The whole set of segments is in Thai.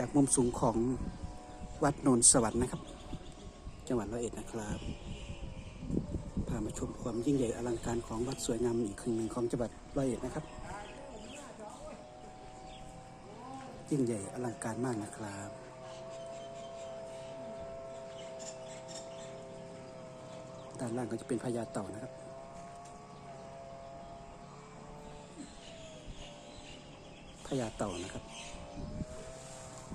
จากมุมสูงของวัดโนนสวรรค์นะครับ จังหวัดร้อยเอ็ดนะครับพามาชมความยิ่งใหญ่อลังการของวัดสวยงามอีกครึ่งหนึ่งของจังหวัดร้อยเอ็ดนะครับ ยิ่งใหญ่อลังการมากนะครับด้านล่างก็จะเป็นพญาเต่านะครับพญาเต่านะครับ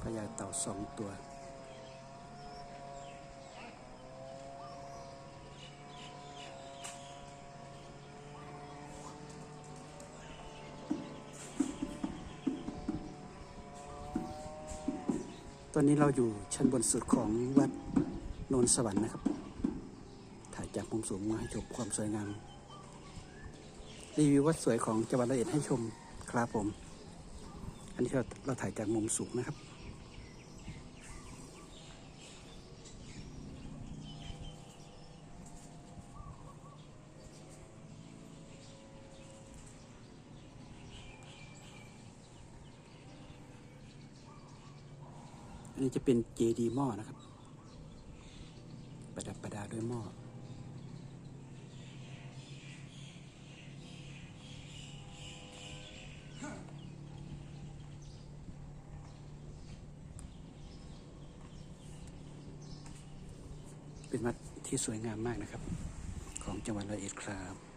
พญาเต่าสองตัว ตอนนี้เราอยู่ชั้นบนสุดของวัดโนนสวรรค์นะครับ ถ่ายจากมุมสูงมาให้ชมความสวยงาม รีวิววัดสวยของจังหวัดระเอ็ดให้ชมครับผม อันนี้เราถ่ายจากมุมสูงนะครับ อันนี้จะเป็นเจดีหม้อนะครับ ประดับประดาด้วยหม้อเป็นวัดที่สวยงามมากนะครับ ของจังหวัดร้อยเอ็ดครับ